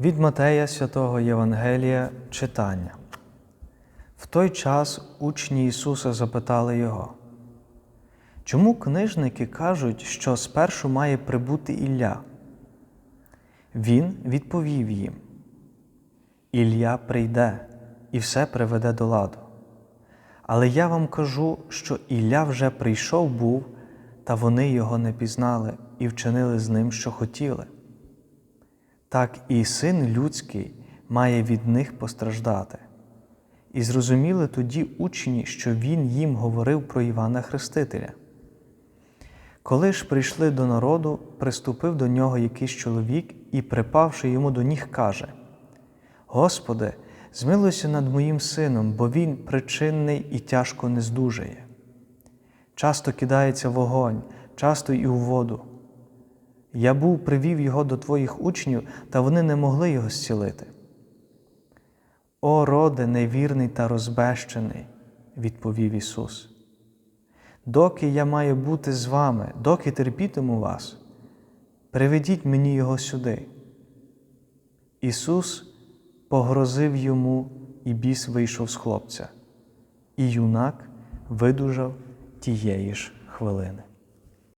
Від Матея святого Євангелія читання. В той час учні Ісуса запитали Його, чому книжники кажуть, що спершу має прибути Ілля? Він відповів їм: Ілля прийде і все приведе до ладу. Але я вам кажу, що Ілля вже прийшов був, та вони його не пізнали і вчинили з ним, що хотіли. Так і син людський має від них постраждати. І зрозуміли тоді учні, що він їм говорив про Івана Хрестителя. Коли ж прийшли до народу, приступив до нього якийсь чоловік і, припавши йому до ніг, каже: Господи, змилуйся над моїм сином, бо він причинний і тяжко не здужає. Часто кидається вогонь, часто і у воду. Я був привів його до твоїх учнів, та вони не могли його зцілити. О, роде невірний та розбещений, відповів Ісус. Доки я маю бути з вами, доки терпітиму вас, приведіть мені Його сюди. Ісус погрозив йому, і біс вийшов з хлопця, і юнак видужав тієї ж хвилини.